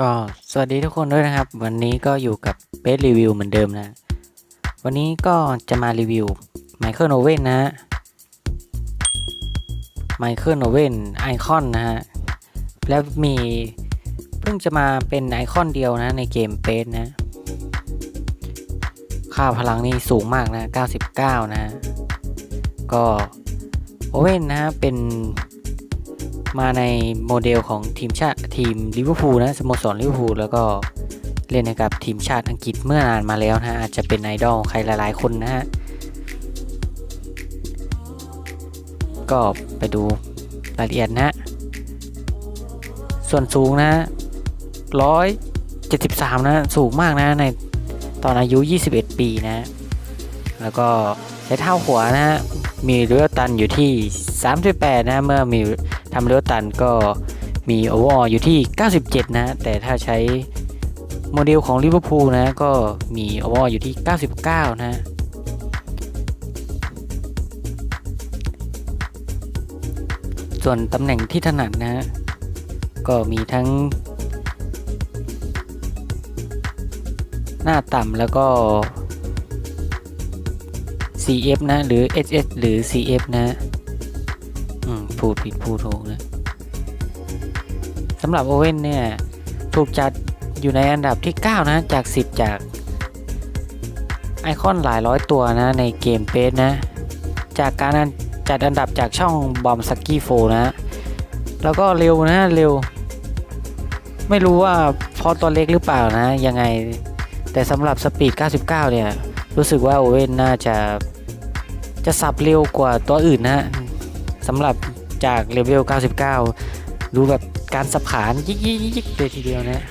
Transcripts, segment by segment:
ก็สวัสดีทุกคนด้วยนะครับ วันนี้ก็อยู่กับเบสรีวิวเหมือนเดิมนะ วันนี้ก็จะมารีวิวไมเคิลโอเว่นนะฮะไมเคิลโอเว่นไอคอนนะฮะ แล้วมีเพิ่งจะมาเป็นไอคอนเดียวนะในเกมเปสนะ ค่าพลังนี่สูงมากนะ 99 นะฮะก็โอเว่นนะฮะเป็น มาในโมเดลของทีมชาติทีมลิเวอร์พูลนะสโมสรลิเวอร์พูลแล้วก็เล่นให้กับทีมชาติอังกฤษเมื่อนานมาแล้วนะอาจจะเป็นไอดอลของใครหลายๆคนนะฮะก็ไปดูรายละเอียดนะส่วนสูงนะร้อยเจ็ดสิบสามนะ สูงมากนะในตอนอายุ 21 ปีนะ แล้วก็ใช้เท้าขวานะฮะมีเรือตันอยู่ที่ 38 นะ เมื่อมี ทำเรือตันก็มีโอเวอร์อยู่ที่ 97 นะ แต่ถ้าใช้โมเดลของลิเวอร์พูลนะ ก็มีโอเวอร์อยู่ที่ 99 นะส่วนตำแหน่งที่ถนัดนะ ก็มีทั้ง หน้าต่ำแล้วก็ CF นะ หรือ SS หรือ CF นะ พูดผิดพูดถูกนะสำหรับโอเว่นเนี่ย ถูกจัดอยู่ในอันดับที่ 9 นะ จาก 10 จาก ไอคอนหลายร้อยตัวนะ ในเกมเปสนะ จากการจัดอันดับจากช่องบอมสกี้โฟนะ แล้วก็เร็วนะเร็ว ไม่รู้ว่าเพราะตัวเล็กหรือเปล่านะ ยังไง แต่สำหรับสปีด 99 เนี่ย รู้สึกว่าโอเว่นน่าจะจะสับเร็วกว่าตัวอื่นนะสำหรับ จากเลเวล 99 ดูแบบการสับขานยิกยิกยิกเลยทีเดียวนะ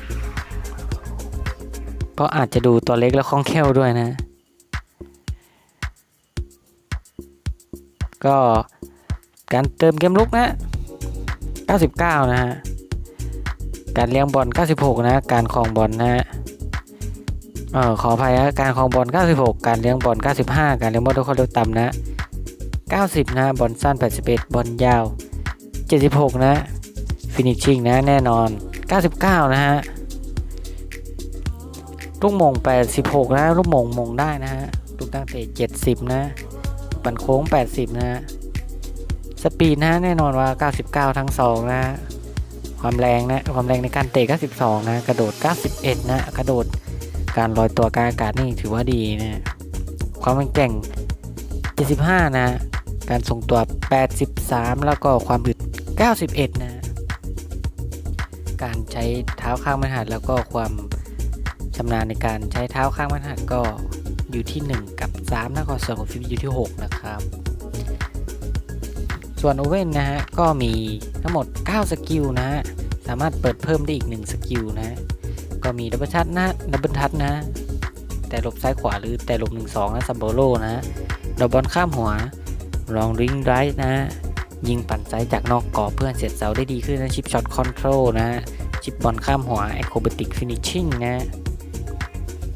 ก็อาจจะดูตัวเล็กและคล่องแคล่วด้วยนะ ก็การเติมเกมลุกนะ 99 นะฮะ การเลี้ยงบอล 96 นะ การครองบอลนะฮะเออขออภัยนะการครองบอล 96 การเลี้ยงบอล 95 การเลี้ยงบอลด้วยความเร็วต่ำนะ 90 นะ บอลสั้น 81 บอลยาว 76 นะ ฟินิชชิ่งนะ แน่นอน 99 นะฮะ ลูกมง 86 นะ ลูกมงมงได้นะฮะ ลูกตั้งเตะ 70 นะ ปั่นโค้ง 80 นะ สปีดนะ แน่นอนว่า 99 ทั้ง 2 นะความแรงนะ ความแรงในการเตะ 92 นะ กระโดด 91 นะ กระโดด การลอยตัวกลางอากาศนี่ถือว่าดีนะ ความแข็งแกร่ง 75 นะ การทรงตัว 83 แล้วก็ความอึด 91 นะ การใช้เท้าข้างมันหัดแล้วก็ความชำนาญในการใช้เท้าข้างมันหัดก็อยู่ที่ 1 กับ3นะก็ส่วนของฟิปอยู่ที่ 6 นะครับ ส่วนโอเว่นนะฮะ ก็มีทั้งหมด 9 สกิลนะฮะ สามารถเปิดเพิ่มได้อีก 1 สกิลนะ ก็มีดับเบิลทัชนะดับเบิลทัชนะ แต่หลบซ้ายขวาหรือแต่หลบ 1 2นะซัมโบโลนะดอกบอลข้ามหัว ลองริงไรท์นะยิงปั่นไซส์จากนอกกรอบเพื่อเสียดเสาได้ดีขึ้นนะชิปช็อตคอนโทรลนะชิปบอลข้ามหัวแอคโครบติกฟินิชชิ่งนะ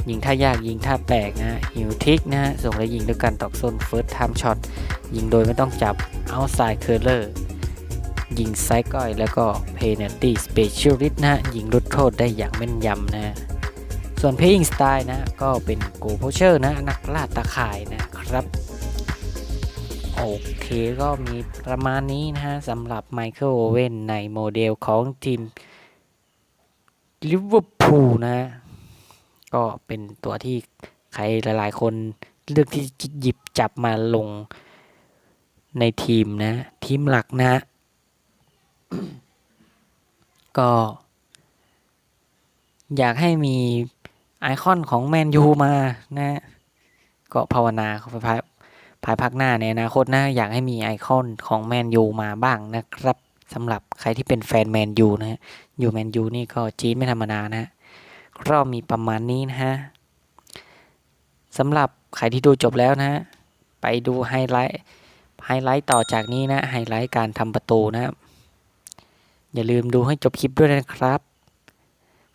ยิงท่ายากยิงท่าแปลกนะฮิวทิกนะ ส่งและยิงด้วยการตอกโซนเฟิร์สไทม์ช็อตยิงโดยไม่ต้องจับเอาไซด์เคอร์เลอร์ยิงไซด์ก้อยแล้วก็เพน a ลตี้สเปเชียลิสต์นะยิงลดโทษได้อย่างแม่นยำนะส่วนเพย์ i ิงสไตล์นะก็เป็นโกโพเชอร์นะนักล่าตาข่ายนะครับ โอเคก็มีประมาณนี้นะฮะสำหรับไมเคิลโอเว่นในโมเดลของทีมลิเวอร์พูลนะ ก็เป็นตัวที่ใครหลาย ๆ คนเลือกที่หยิบจับมาลงในทีมนะ ทีมหลักนะ ก็ อยากให้มีไอคอนของแมนยูมานะ ก็ภาวนาเขาภา ภายภาคหน้าในอนาคตนะอยากให้มีไอคอนของแมนยูมาบ้างนะครับสำหรับใครที่เป็นแฟนแมนยูนะฮะยูแมนยูนี่ก็จีนไม่ธรรมดานะก็มีประมาณนี้นะฮะสำหรับใครที่ดูจบแล้วนะไปดูไฮไลท์ไฮไลท์ต่อจากนี้นะไฮไลท์การทำประตูนะอย่าลืมดูให้จบคลิปด้วยนะครับ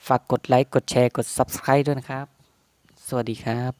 ฝากกดไลค์กดแชร์กด Subscribe ด้วยนะครับ สวัสดีครับ